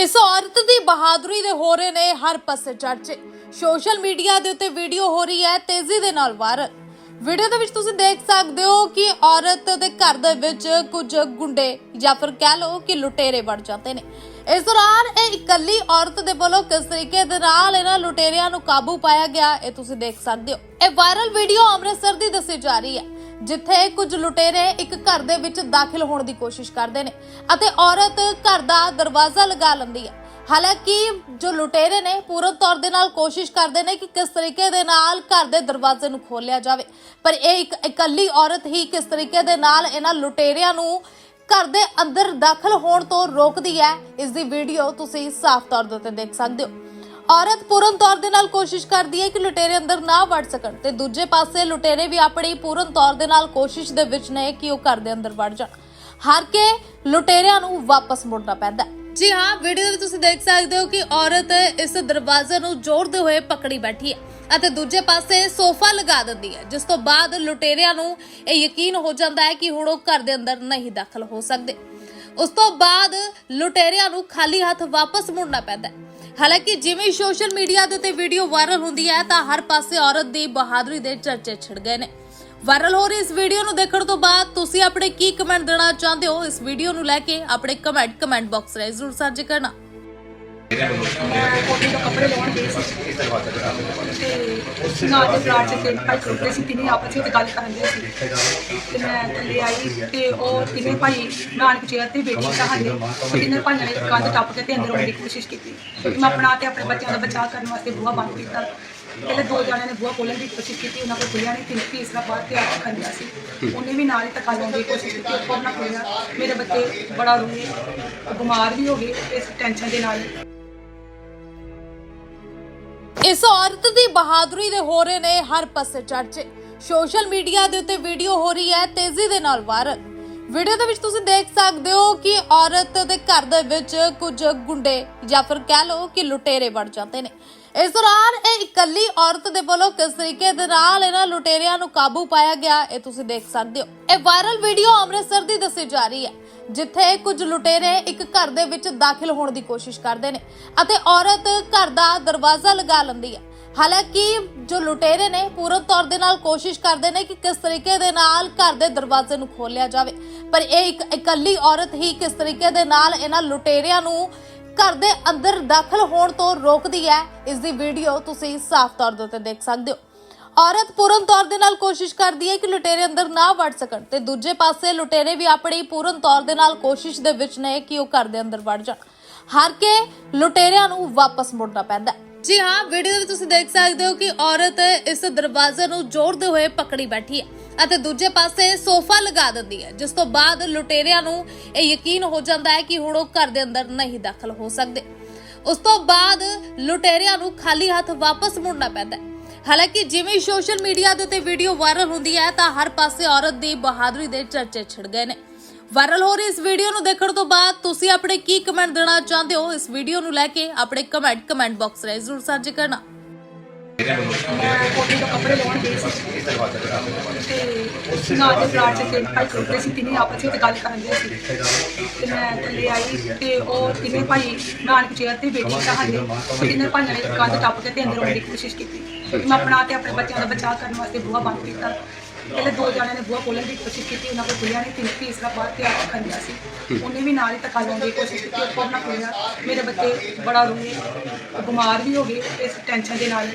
ਇਸ ਔਰਤ ਦੀ ਬਹਾਦਰੀ ਦੇ ਹੋ ਰਹੇ ਨੇ ਹਰ ਪਾਸੇ ਚਰਚੇ ਸੋਸ਼ਲ ਮੀਡੀਆ ਦੇ ਉੱਤੇ ਵੀਡੀਓ ਹੋ ਰਹੀ ਹੈ, ਤੇਜ਼ੀ ਦੇ ਨਾਲ ਵਾਇਰਲ। ਵੀਡੀਓ ਦੇ ਵਿੱਚ ਤੁਸੀਂ ਦੇਖ ਸਕਦੇ ਹੋ ਕਿ ਔਰਤ ਦੇ ਘਰ ਦੇ ਵਿੱਚ ਕੁਝ ਗੁੰਡੇ ਜਾਂ ਫਿਰ ਕਹਿ ਲਓ ਕਿ ਲੁਟੇਰੇ ਵੜ ਜਾਂਦੇ ਨੇ। ਇਸ ਦੌਰਾਨ ਇਹ ਇਕੱਲੀ ਔਰਤ ਦੇ ਵੱਲੋਂ ਕਿਸ ਤਰੀਕੇ ਦੇ ਨਾਲ ਇਹਨਾਂ ਲੁਟੇਰਿਆਂ ਨੂੰ ਕਾਬੂ ਪਾਇਆ ਗਿਆ, ਇਹ ਤੁਸੀਂ ਦੇਖ ਸਕਦੇ ਹੋ। ਇਹ ਵਾਇਰਲ ਵੀਡੀਓ ਅੰਮ੍ਰਿਤਸਰ ਦੀ ਦੱਸੀ ਜਾ ਰਹੀ ਹੈ। ਜਿੱਥੇ ਕੁਝ ਲੁਟੇਰੇ ਇੱਕ ਘਰ ਦੇ ਵਿੱਚ ਦਾਖਲ ਹੋਣ ਦੀ ਕੋਸ਼ਿਸ਼ ਕਰਦੇ ਨੇ ਅਤੇ ਔਰਤ ਘਰ ਦਾ ਦਰਵਾਜ਼ਾ ਲਗਾ ਲੈਂਦੀ ਹੈ। ਹਾਲਾਂਕਿ ਜੋ ਲੁਟੇਰੇ ਨੇ ਪੂਰਨ ਤੌਰ ਦੇ ਨਾਲ ਕੋਸ਼ਿਸ਼ ਕਰਦੇ ਨੇ ਕਿ ਕਿਸ ਤਰੀਕੇ ਦੇ ਨਾਲ ਘਰ ਦੇ ਦਰਵਾਜ਼ੇ ਨੂੰ ਖੋਲਿਆ ਜਾਵੇ। ਪਰ ਇਹ ਇੱਕ ਇਕੱਲੀ ਔਰਤ ਹੀ ਕਿਸ ਤਰੀਕੇ ਦੇ ਨਾਲ ਇਹਨਾਂ ਲੁਟੇਰਿਆਂ ਨੂੰ ਘਰ ਦੇ ਅੰਦਰ ਦਾਖਲ ਹੋਣ ਤੋਂ ਰੋਕਦੀ ਹੈ, ਇਸ ਦੀ ਵੀਡੀਓ ਤੁਸੀਂ ਸਾਫ਼ ਤੌਰ ਦੇ ਉੱਤੇ ਦੇਖ ਸਕਦੇ ਹੋ। ਔਰਤ ਪੂਰਨ ਤੌਰ ਦੇ ਨਾਲ ਕੋਸ਼ਿਸ਼ ਕਰਦੀ ਹੈ ਕਿ ਲੁਟੇਰੇ ਅੰਦਰ ਨਾ ਵੜ ਸਕਣ ਤੇ ਦੂਜੇ ਪਾਸੇ ਲੁਟੇਰੇ ਵੀ ਆਪਣੀ ਪੂਰਨ ਤੌਰ ਦੇ ਨਾਲ ਕੋਸ਼ਿਸ਼ ਦੇ ਵਿੱਚ ਨੇ ਕਿ ਉਹ ਘਰ ਦੇ ਅੰਦਰ ਵੜ ਜਾਣ। ਹਾਰ ਕੇ ਲੁਟੇਰਿਆਂ ਨੂੰ ਵਾਪਸ ਮੁੜਨਾ ਪੈਂਦਾ ਜੀ ਹਾਂ, ਵੀਡੀਓ ਵਿੱਚ ਤੁਸੀਂ ਦੇਖ ਸਕਦੇ ਹੋ ਕਿ ਔਰਤ ਇਸ ਦਰਵਾਜ਼ੇ ਨੂੰ ਜੋੜਦੇ ਹੋਏ ਪਕੜੀ ਬੈਠੀ ਹੈ ਅਤੇ ਦੂਜੇ ਪਾਸੇ ਸੋਫਾ ਲਗਾ ਦਿੰਦੀ ਹੈ, ਜਿਸ ਤੋਂ ਬਾਅਦ ਲੁਟੇਰਿਆਂ ਨੂੰ ਇਹ ਯਕੀਨ ਹੋ ਜਾਂਦਾ ਹੈ ਕਿ ਹੁਣ ਉਹ ਘਰ ਦੇ ਅੰਦਰ ਨਹੀਂ ਦਾਖਲ ਹੋ ਸਕਦੇ। ਉਸ ਤੋਂ ਬਾਅਦ ਲੁਟੇਰਿਆਂ ਨੂੰ ਖਾਲੀ ਹੱਥ ਵਾਪਸ ਮੁੜਨਾ ਪੈਂਦਾ ਹੈ। ਹਾਲਾਂਕਿ ਜਿਵੇਂ ਸੋਸ਼ਲ ਮੀਡੀਆ ਦੇ ਉੱਤੇ ਵੀਡੀਓ ਵਾਇਰਲ ਹੁੰਦੀ ਹੈ ਤਾਂ ਹਰ ਪਾਸੇ ਔਰਤ ਦੀ ਬਹਾਦਰੀ ਦੇ ਚਰਚੇ ਛਿੜ ਗਏ ਨੇ। ਵਾਇਰਲ ਹੋ ਰਹੀ ਇਸ ਵੀਡੀਓ ਨੂੰ ਦੇਖਣ ਤੋਂ ਬਾਅਦ ਤੁਸੀਂ ਆਪਣੇ ਕੀ ਕਮੈਂਟ ਦੇਣਾ ਚਾਹੁੰਦੇ ਹੋ? ਇਸ ਵੀਡੀਓ ਨੂੰ ਲੈ ਕੇ ਆਪਣੇ ਕਮੈਂਟ ਕਮੈਂਟ ਬਾਕਸ ਰਾਹੀਂ ਜ਼ਰੂਰ ਸਾਂਝੇ ਕਰਨਾ। ਕੱਪੜੇ ਲਾਉਣ ਗਈ ਸੀ ਤੇ ਨਾਲ ਦੇ ਪਲਾਟ ਚ ਤਿੰਨ ਭਾਈ ਖੜੋਤੇ ਸੀ ਤਿੰਨੇ ਆਪਸ ਵਿੱਚ ਗੱਲ ਕਰਨ ਦੇ ਸੀ ਤੇ ਮੈਂ ਥੱਲੇ ਆਈ ਤੇ ਉਹ ਤਿੰਨੇ ਭਾਈ ਨਾਨਕ ਚੇਅਰ ਤੇ ਬੈਠੇ ਸਹਾਰੇ ਤਿੰਨੇ ਭਾਈਆਂ ਨੇ ਕੰਧ ਟੱਪ ਕੇ ਤੇ ਅੰਦਰ ਆਉਣ ਦੀ ਕੋਸ਼ਿਸ਼ ਕੀਤੀ। ਮੈਂ ਆਪਣਾ ਤੇ ਆਪਣੇ ਬੱਚਿਆਂ ਦਾ ਬਚਾਅ ਕਰਨ ਵਾਸਤੇ ਬੂਹਾ ਬੰਦ ਕੀਤਾ ਪਹਿਲੇ ਦੋ ਜਣਿਆਂ ਨੇ ਬੂਹਾ ਖੋਲ੍ਹਣ ਦੀ ਕੋਸ਼ਿਸ਼ ਕੀਤੀ। ਉਹਨਾਂ ਕੋਲ ਖੁੱਲਿਆ ਨਹੀਂ ਤਿੰਨ ਤੀਸਰਾ ਬਾਹਰ ਤੇ ਆ ਖੰਡਿਆ ਸੀ ਉਹਨੇ ਵੀ ਨਾਲ ਹੀ ਧੱਕਾ ਲਾਉਣ ਦੀ ਕੋਸ਼ਿਸ਼ ਕੀਤੀ। ਉਹ ਨਾ ਖੁੱਲਿਆ ਮੇਰੇ ਬੱਚੇ ਬੜਾ ਰੋਏ ਬਿਮਾਰ ਵੀ ਹੋ ਗਏ ਇਸ ਟੈਨਸ਼ਨ ਦੇ ਨਾਲ ਇਸ ਔਰਤ ਦੀ ਬਹਾਦਰੀ ਦੇ ਹੋ ਰਹੇ ਨੇ ਹਰ ਪਾਸੇ ਚਰਚੇ ਸੋਸ਼ਲ ਮੀਡੀਆ ਦੇ ਉੱਤੇ ਵੀਡੀਓ ਹੋ ਰਹੀ ਹੈ, ਤੇਜ਼ੀ ਦੇ ਨਾਲ ਵਾਇਰਲ। ਵੀਡੀਓ ਦੇ ਵਿੱਚ ਤੁਸੀਂ ਦੇਖ ਸਕਦੇ ਹੋ ਕਿ ਔਰਤ ਦੇ ਘਰ ਦੇ ਵਿੱਚ ਕੁਝ ਗੁੰਡੇ ਜਾਂ ਫਿਰ ਕਹਿ ਲਓ ਕਿ ਲੁਟੇਰੇ ਵੜ ਜਾਂਦੇ ਨੇ। ਇਸ ਦੌਰਾਨ ਇਹ ਇਕੱਲੀ ਔਰਤ ਦੇ ਵੱਲੋਂ ਕਿਸ ਤਰੀਕੇ ਦੇ ਨਾਲ ਇਹਨਾਂ ਲੁਟੇਰਿਆਂ ਨੂੰ ਕਾਬੂ ਪਾਇਆ ਗਿਆ, ਇਹ ਤੁਸੀਂ ਦੇਖ ਸਕਦੇ ਹੋ। ਇਹ ਵਾਇਰਲ ਵੀਡੀਓ ਅੰਮ੍ਰਿਤਸਰ ਦੀ ਦੱਸੀ ਜਾ ਰਹੀ ਹੈ। ਜਿੱਥੇ ਕੁਝ ਲੁਟੇਰੇ ਇੱਕ ਘਰ ਦੇ ਵਿੱਚ ਦਾਖਲ ਹੋਣ ਦੀ ਕੋਸ਼ਿਸ਼ ਕਰਦੇ ਨੇ ਅਤੇ ਔਰਤ ਘਰ ਦਾ ਦਰਵਾਜ਼ਾ ਲਗਾ ਲੈਂਦੀ ਹੈ। ਹਾਲਾਂਕਿ ਜੋ ਲੁਟੇਰੇ ਨੇ ਪੂਰਨ ਤੌਰ ਦੇ ਨਾਲ ਕੋਸ਼ਿਸ਼ ਕਰਦੇ ਨੇ ਕਿ ਕਿਸ ਤਰੀਕੇ ਦੇ ਨਾਲ ਘਰ ਦੇ ਦਰਵਾਜ਼ੇ ਨੂੰ ਖੋਲਿਆ ਜਾਵੇ, ਪਰ ਇਹ ਇੱਕ ਇਕੱਲੀ ਔਰਤ ਹੀ ਕਿਸ ਤਰੀਕੇ ਦੇ ਨਾਲ ਇਹਨਾਂ ਲੁਟੇਰਿਆਂ ਨੂੰ ਘਰ ਦੇ ਅੰਦਰ ਦਾਖਲ ਹੋਣ ਤੋਂ ਰੋਕਦੀ ਹੈ, ਇਸ ਦੀ ਵੀਡੀਓ ਤੁਸੀਂ ਸਾਫ਼ ਤੌਰ ਦੇ ਉੱਤੇ ਦੇਖ ਸਕਦੇ ਹੋ। ਔਰਤ ਪੂਰਨ ਤੌਰ ਦੇ ਨਾਲ ਕੋਸ਼ਿਸ਼ ਕਰਦੀ ਹੈ ਕਿ ਲੁਟੇਰੇ ਅੰਦਰ ਨਾ ਵੜ ਸਕਣ ਤੇ ਦੂਜੇ ਪਾਸੇ ਲੁਟੇਰੇ ਵੀ ਆਪਣੀ ਪੂਰਨ ਤੌਰ ਦੇ ਨਾਲ ਕੋਸ਼ਿਸ਼ ਦੇ ਵਿੱਚ ਨੇ ਕਿ ਉਹ ਘਰ ਦੇ ਅੰਦਰ ਵੜ ਜਾਣ। ਹਾਰ ਕੇ ਲੁਟੇਰਿਆਂ ਨੂੰ ਵਾਪਸ ਮੁੜਨਾ ਪੈਂਦਾ ਹੈ। ਜੀ ਹਾਂ, ਵੀਡੀਓ ਵਿੱਚ ਤੁਸੀਂ ਦੇਖ ਸਕਦੇ ਹੋ ਕਿ ਔਰਤ ਇਸ ਦਰਵਾਜ਼ੇ ਨੂੰ ਜੋੜਦੇ ਹੋਏ ਪਕੜੀ ਬੈਠੀ ਹੈ ਅਤੇ ਦੂਜੇ ਪਾਸੇ ਸੋਫਾ ਲਗਾ ਦਿੰਦੀ ਹੈ, ਜਿਸ ਤੋਂ ਬਾਅਦ ਲੁਟੇਰਿਆਂ ਨੂੰ ਇਹ ਯਕੀਨ ਹੋ ਜਾਂਦਾ ਹੈ ਕਿ ਹੁਣ ਉਹ ਘਰ ਦੇ ਅੰਦਰ ਨਹੀਂ ਦਾਖਲ ਹੋ ਸਕਦੇ। ਉਸ ਤੋਂ ਬਾਅਦ ਲੁਟੇਰਿਆਂ ਨੂੰ ਖਾਲੀ ਹੱਥ ਵਾਪਸ ਮੁੜਨਾ ਪੈਂਦਾ ਹੈ। ਹਾਲਾਂਕਿ ਜਿਵੇਂ ਸੋਸ਼ਲ ਮੀਡੀਆ ਦੇ ਉੱਤੇ ਵੀਡੀਓ ਵਾਇਰਲ ਹੁੰਦੀ ਹੈ, ਤਾਂ ਹਰ ਪਾਸੇ ਔਰਤ ਦੀ ਬਹਾਦਰੀ ਦੇ ਚਰਚੇ ਛਿੜ ਗਏ ਨੇ। ਵਾਇਰਲ ਹੋ ਰਹੀ ਇਸ ਵੀਡੀਓ ਨੂੰ ਦੇਖਣ ਤੋਂ ਬਾਅਦ ਤੁਸੀਂ ਆਪਣੇ ਕੀ ਕਮੈਂਟ ਦੇਣਾ ਚਾਹੁੰਦੇ ਹੋ? ਇਸ ਵੀਡੀਓ ਨੂੰ ਲੈ ਕੇ ਆਪਣੇ ਕਮੈਂਟ ਕਮੈਂਟ ਬਾਕਸ ਰਾਹੀਂ ਜ਼ਰੂਰ ਸਾਂਝੇ ਕਰਨਾ। ਕੋਟੀ ਤੋਂ ਕੱਪੜੇ ਲਾਉਣ ਗਈ ਸੀ ਤੇ ਨਾਲ ਦੇ ਪਲਾਟ ਚ ਤਿੰਨ ਭਾਈ ਖੜੋਤੇ ਸੀ ਤਿੰਨੇ ਆਪਸ ਵਿੱਚ ਗੱਲ ਕਰਨ ਦੇ ਸੀ। ਤੇ ਮੈਂ ਥੱਲੇ ਆਈ ਤੇ ਉਹ ਤਿੰਨੇ ਭਾਈ ਨਾਨਕ ਚੇਅਰ ਤੇ ਬੈਠੇ ਸਹਾਰੇ ਉਹ ਤਿੰਨੇ ਭਾਈਆਂ ਨੇ ਕੰਧ ਟੱਪ ਕੇ ਤੇ ਅੰਦਰ ਆਉਣ ਦੀ ਕੋਸ਼ਿਸ਼ ਕੀਤੀ। ਮੈਂ ਆਪਣਾ ਤੇ ਆਪਣੇ ਬੱਚਿਆਂ ਦਾ ਬਚਾਅ ਕਰਨ ਵਾਸਤੇ ਬੂਹਾ ਬੰਦ ਕੀਤਾ। ਪਹਿਲੇ ਦੋ ਜਣਿਆਂ ਨੇ ਬੂਹਾ ਖੋਲ੍ਹਣ ਦੀ ਕੋਸ਼ਿਸ਼ ਕੀਤੀ, ਉਹਨਾਂ ਕੋਲ ਖੁੱਲਿਆ ਨਹੀਂ ਤਿੰਨ ਤੀਸਰਾ ਬਾਹਰ ਤੇ ਆ ਖੰਡਿਆ ਸੀ। ਉਹਨੇ ਵੀ ਨਾਲ ਹੀ ਧੱਕਾ ਲਾਉਣ ਦੀ ਕੋਸ਼ਿਸ਼ ਕੀਤੀ ਉਹ ਨਾ ਖੁੱਲਿਆ। ਮੇਰੇ ਬੱਚੇ ਬੜਾ ਰੋਏ ਉਹ ਬਿਮਾਰ ਵੀ ਹੋ ਗਏ, ਇਸ ਟੈਨਸ਼ਨ ਦੇ ਨਾਲ।